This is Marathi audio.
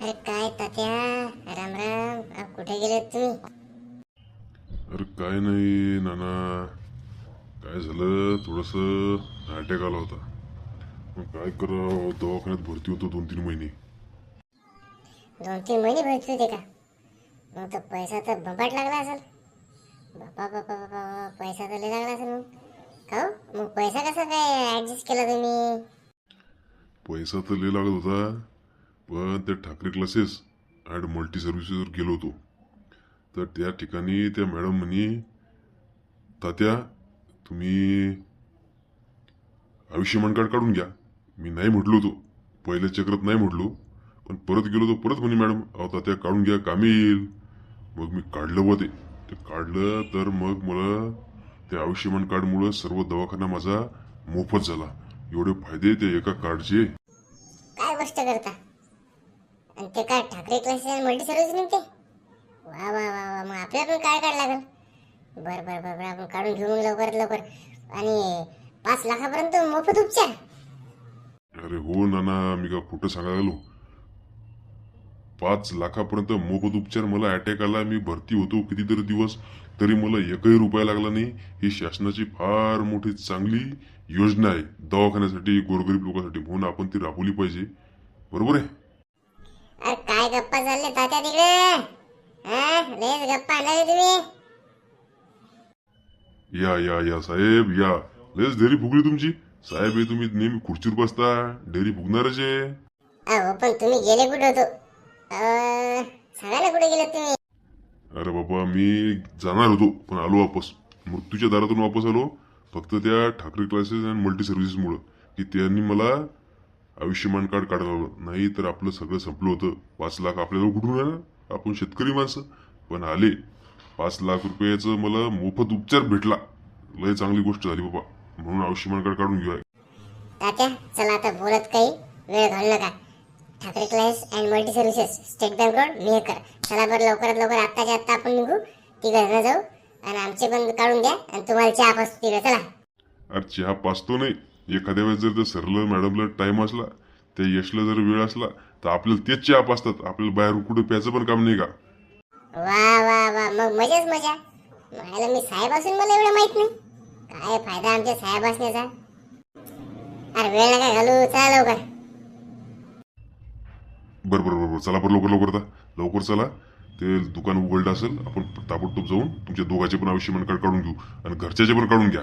अरे काय तात्या? राम राम. कुठे गेले तुम्ही? अरे काय नाही नाना. काय झालं? थोडंसं अटॅक आला होता. मग काय करावं? दवाखान्यात भरती होतो दोन तीन महिने. दोन तीन महिने भेटले होते का? मग तो पैसा तर बंबाट लागला असेल. बापा बापा बापा पैसा तर लय लागला असेल मग. का हो? मग पैसा कसा काय ऍडजस्ट केला तुम्ही? पैसा तर लय लागत होता. पण त्या ठाकरे क्लासेस ॲड मल्टी सर्व्हिसेसवर गेलो होतो. तर त्या ठिकाणी त्या मॅडम म्हणे तात्या तुम्ही आयुष्यमान कार्ड काढून घ्या. मी नाही म्हटलो होतो. पहिल्या चक्रात नाही म्हटलो. पण परत गेलो होतो परत म्हणे मॅडम अहो तात्या काढून घ्या कामी येईल. मग मी काढलं व ते. काढलं तर मग मला त्या आयुष्यमान कार्डमुळं सर्व दवाखाना माझा मोफत झाला. एवढे फायदे त्या एका कार्डचे काय गोष्ट करता? ते काय ठाकरे क्लासेस मल्टी सर्व्हिस निघते. वा वा वा वा. मग आपल्याला पण काय काढ लागेल? बरं बरं बरं बरं. आपण काढून घेऊ मग लवकरात लवकर. आणि पाच लाखापर्यंत मोफत उपचार. अरे हो नाना. मी का खोटं सांगायला गेलो पाच लाखापर्यंत मोफत उपचार मला अटॅक आला. मी भरती होतो कितीतरी दिवस. तरी मला एकही रुपया लागला नाही. ही शासनाची फार मोठी चांगली योजना आहे. दवाखान्यासाठी गोरगरीब लोकांसाठी. म्हणून आपण ती राबवली पाहिजे. बरोबर आहे? अरे काय गप्पा चालले तात्या तिकडे? हा? लयच गप्पा आणले तुम्ही? या या या साहेब या. लयच डेअरी फुगली तुमची. साहेब हे तुम्ही नेहमी खुर्चीवर बसता. डेअरी फुगणारच आहे. अहो पण तुम्ही गेले कुठे होतो? अं, सांगा ना कुठे गेले तुम्ही? अरे बाबा मी जाणार होतो पण आलो वापस. मृत्यूच्या दारातून वापस आलो. फक्त त्या ठाकरे क्लासेस अँड मल्टी सर्व्हिसेसमुळं की त्यांनी मला आयुष्यमान कार्ड लावलं नाही तर आपलं सगळं संपलं होतं. पाच लाख आपल्याला कुठून येणार आपण शेतकरी माणसं. पण आले. पाच लाख रुपयाचं मला मोफत उपचार भेटला. लय चांगली गोष्ट झाली बाबा. म्हणून आयुष्यमान कार्ड काढून घेऊया. तात्या चला आता बोलत काही. वेळ घालू नका. Thackeray class and multi services state bank road Mehkar चला बरं लवकरात लवकर आत्ताच्या आत्ता आपण निघू. तिकडे न जाऊ. आणि आमचे पण काढून द्या आणि तुम्हाला चहा पास तिकडे चला. अरे चहा पाचतो नाही. एखाद्या वेळेस जर त्या सरला मॅडमला टाइम असला त्या यशला जर वेळ असला तर आपल्याला तेच चहा पाचतात आपल्याला बाहेर कुठं प्यायचं पण काम नाही का? वा वा वा. मग मजाच मजा. मला मी साहेब असून मला एवढं माहीत नाही. काय फायदा आमच्या साहेब असण्याचा? अरे वेळ नका घालू. चला लवकर. बरं बरं बरं बरं. चला बरं लवकर लवकर आता. लवकर चला. ते दुकान उघडलं असेल आपण ताबडतोब जाऊन तुमच्या दोघांचे पण आयुष्यमान कार्ड काढून घेऊ. आणि घरच्याचे पण काढून घ्या.